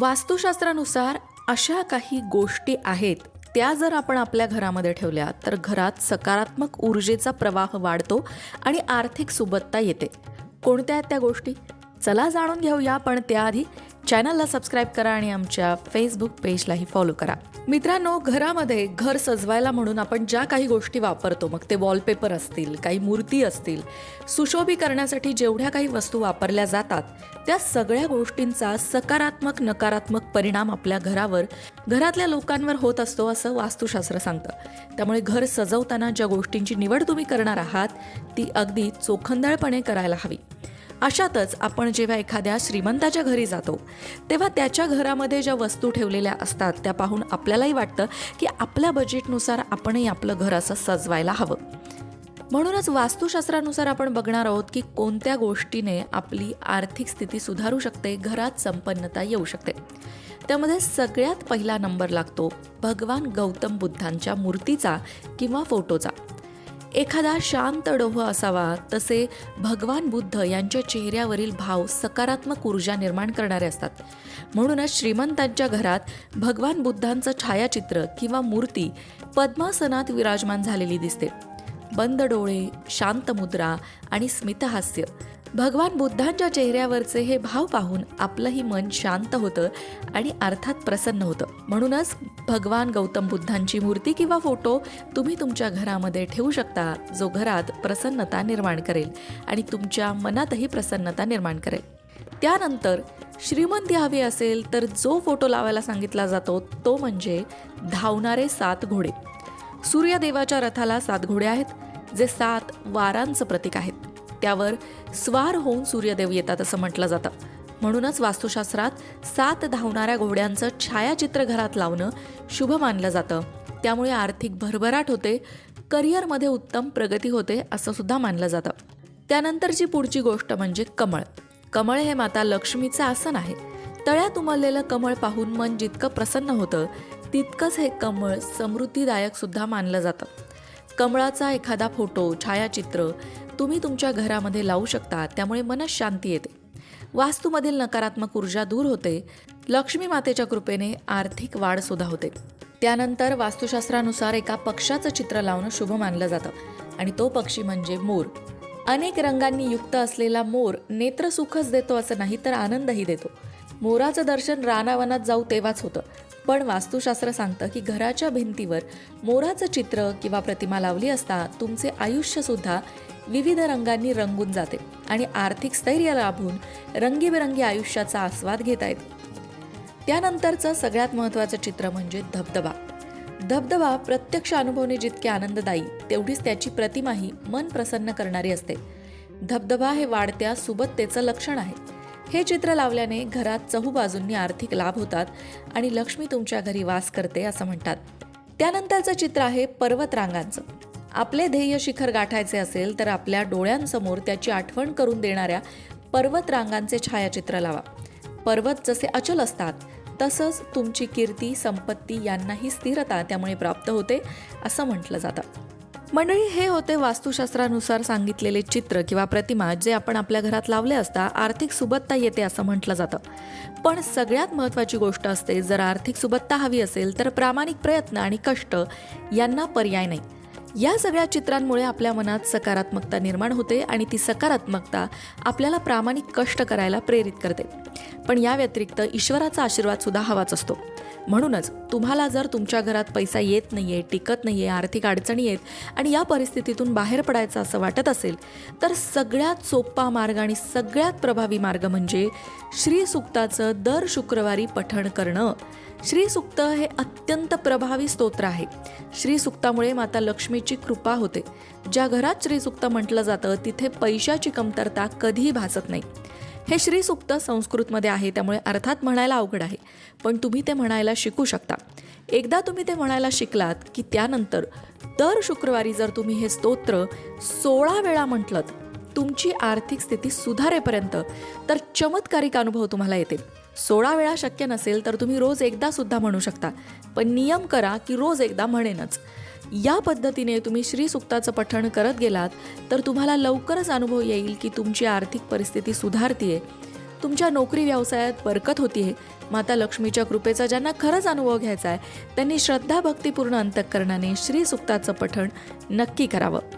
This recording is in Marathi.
वास्तुशास्त्रानुसार अशा काही गोष्टी आहेत त्या जर आपण आपल्या घरामध्ये ठेवल्या तर घरात सकारात्मक ऊर्जेचा प्रवाह वाढतो आणि आर्थिक सुबत्ता येते. कोणत्या आहेत त्या गोष्टी? चला जाणून घेऊया पण त्याआधी चॅनलला सबस्क्राईब करा आणि आमच्या फेसबुक पेजलाही फॉलो करा. मित्रांनो घरामध्ये घर सजवायला म्हणून आपण ज्या काही गोष्टी वापरतो मग ते वॉलपेपर असतील काही मूर्ती असतील सुशोभी करण्यासाठी जेवढ्या काही वस्तू वापरल्या जातात त्या सगळ्या गोष्टींचा सकारात्मक नकारात्मक परिणाम आपल्या घरावर घरातल्या लोकांवर होत असतो असं वास्तुशास्त्र सांगतं. त्यामुळे घर सजवताना ज्या गोष्टींची निवड तुम्ही करणार आहात ती अगदी चोखंदळपणे करायला हवी. अशातच आपण जेव्हा एखाद्या श्रीमंताच्या घरी जातो तेव्हा त्याच्या घरामध्ये ज्या वस्तू ठेवलेल्या असतात त्या पाहून आपल्यालाही वाटतं की आपल्या बजेटनुसार आपणही आपलं घर असं सजवायला हवं. म्हणूनच वास्तुशास्त्रानुसार आपण बघणार आहोत की कोणत्या गोष्टीने आपली आर्थिक स्थिती सुधारू शकते घरात संपन्नता येऊ शकते. त्यामध्ये सगळ्यात पहिला नंबर लागतो भगवान गौतम बुद्धांच्या मूर्तीचा किंवा फोटोचा. एखादा शांत डोह असावा तसे भगवान बुद्ध यांच्या चेहऱ्यावरील भाव सकारात्मक ऊर्जा निर्माण करणारे असतात. म्हणूनच श्रीमंतांच्या घरात भगवान बुद्धांचं छायाचित्र किंवा मूर्ती पद्मासनात विराजमान झालेली दिसते. बंद डोळे शांत मुद्रा आणि स्मितहास्य भगवान बुद्धांच्या चेहऱ्यावरचे हे भाव पाहून आपलंही मन शांत होतं आणि अर्थात प्रसन्न होतं. म्हणूनच भगवान गौतम बुद्धांची मूर्ती किंवा फोटो तुम्ही तुमच्या घरामध्ये ठेवू शकता जो घरात प्रसन्नता निर्माण करेल आणि तुमच्या मनातही प्रसन्नता निर्माण करेल. त्यानंतर श्रीमंती हवी असेल तर जो फोटो लावायला सांगितला जातो तो म्हणजे धावणारे सात घोडे. सूर्यदेवाच्या रथाला सात घोडे आहेत जे सात वारांचं प्रतीक आहेत. त्यावर स्वार होऊन सूर्यदेव येतात असं म्हटलं जातं. म्हणूनच वास्तुशास्त्रात सात धावणाऱ्या घोड्यांचं छायाचित्र घरात लावणं शुभ मानलं जातं. त्यामुळे आर्थिक भरभराट होते करिअरमध्ये उत्तम प्रगती होते असं सुद्धा मानलं जातं. त्यानंतरची पुढची गोष्ट म्हणजे कमळ. कमळ हे माता लक्ष्मीचं आसन आहे. तळ्यात उमललेलं कमळ पाहून मन जितकं प्रसन्न होतं तितकंच हे कमळ समृद्धीदायक सुद्धा मानलं जातं. कमळाचा एखादा फोटो छायाचित्र तुम्ही तुमच्या घरामध्ये लावू शकता त्यामुळे मनात शांती येते. वास्तूमधील नकारात्मक ऊर्जा दूर होते. लक्ष्मी मातेच्या कृपेने आर्थिक वाढ सुद्धा होते. त्यानंतर वास्तुशास्त्रानुसार एका पक्षाचं चित्र लावणं शुभ मानलं जातं आणि तो पक्षी म्हणजे मोर. अनेक रंगांनी युक्त असलेला मोर नेत्रसुखच देतो असं नाही तर आनंदही देतो. मोराचं दर्शन रानावनात जाऊ तेव्हाच होतं. पण वास्तुशास्त्र सांगतं की घराच्या भिंतीवर मोराचं चित्र किंवा प्रतिमा लावली असता तुमचे आयुष्यसुद्धा विविध रंगांनी रंगून जाते आणि आर्थिक स्थैर्य लाभून रंगीबेरंगी आयुष्याचा आस्वाद घेता येतो. त्यानंतरचं सगळ्यात महत्त्वाचं चित्र म्हणजे धबधबा. धबधबा प्रत्यक्ष अनुभवणे जितके आनंददायी तेवढीच त्याची प्रतिमाही मन प्रसन्न करणारी असते. धबधबा हे वाढत्या सुबत्तेचं लक्षण आहे. हे चित्र लावल्याने घरात चहूबाजूंनी आर्थिक लाभ होतात आणि लक्ष्मी तुमच्या घरी वास करते असं म्हणतात. त्यानंतरचं चित्र आहे पर्वतरांगांचं. आपले ध्येय शिखर गाठायचे असेल तर आपल्या डोळ्यांसमोर त्याची आठवण करून देणाऱ्या पर्वतरांगांचे छायाचित्र लावा. पर्वत जसे अचल असतात तसंच तुमची कीर्ती संपत्ती यांनाही स्थिरता त्यामुळे प्राप्त होते असं म्हटलं जातं. मंडळी हे होते वास्तुशास्त्रानुसार सांगितलेले चित्र किंवा प्रतिमा जे आपण आपल्या घरात लावले असता आर्थिक सुबत्ता येते असं म्हटलं जातं. पण सगळ्यात महत्त्वाची गोष्ट असते जर आर्थिक सुबत्ता हवी असेल तर प्रामाणिक प्रयत्न आणि कष्ट यांना पर्याय नाही. या सगळ्या चित्रांमुळे आपल्या मनात सकारात्मकता निर्माण होते आणि ती सकारात्मकता आपल्याला प्रामाणिक कष्ट करायला प्रेरित करते. पण या व्यतिरिक्त ईश्वराचा आशीर्वाद सुद्धा हवाच असतो. म्हणूनच तुम्हाला जर तुमच्या घरात पैसा येत नाही आहे टिकत नाही आहे आर्थिक अडचणी आहेत आणि या परिस्थितीतून बाहेर पडायचं असं वाटत असेल तर सगळ्यात सोपा मार्ग आणि सगळ्यात प्रभावी मार्ग म्हणजे श्री सुक्ताचं दर शुक्रवारी पठण करणं. श्री सुक्त हे अत्यंत प्रभावी स्तोत्र आहे. श्री सुक्तामुळे माता लक्ष्मीची कृपा होते. ज्या घरात श्री सुक्त म्हटलं जातं तिथे पैशाची कमतरता कधीही भासत नाही. हे श्री सुक्त संस्कृतमध्ये आहे त्यामुळे अर्थात म्हणायला अवघड आहे. पण तुम्ही ते म्हणायला शिकू शकता. एकदा तुम्ही ते म्हणायला शिकलात की त्यानंतर दर शुक्रवारी जर तुम्ही हे स्तोत्र सोळा वेळा म्हटलं तुमची आर्थिक स्थिती सुधारेपर्यंत तर चमत्कारिक अनुभव तुम्हाला येतील. सोळा वेळा शक्य नसेल तर तुम्ही रोज एकदा सुद्धा म्हणू शकता. पण नियम करा की रोज एकदा म्हणेनच. या पद्धतीने तुम्ही श्रीसुक्ताचं पठण करत गेलात तर तुम्हाला लवकरच अनुभव येईल की तुमची आर्थिक परिस्थिती सुधारतीये. तुमच्या नोकरी व्यवसायात बरकत होतीये. माता लक्ष्मीच्या कृपेचा ज्यांना खरंच अनुभव घ्यायचा आहे त्यांनी श्रद्धाभक्तीपूर्ण अंतःकरणाने श्री सुक्ताचं पठण नक्की करावं.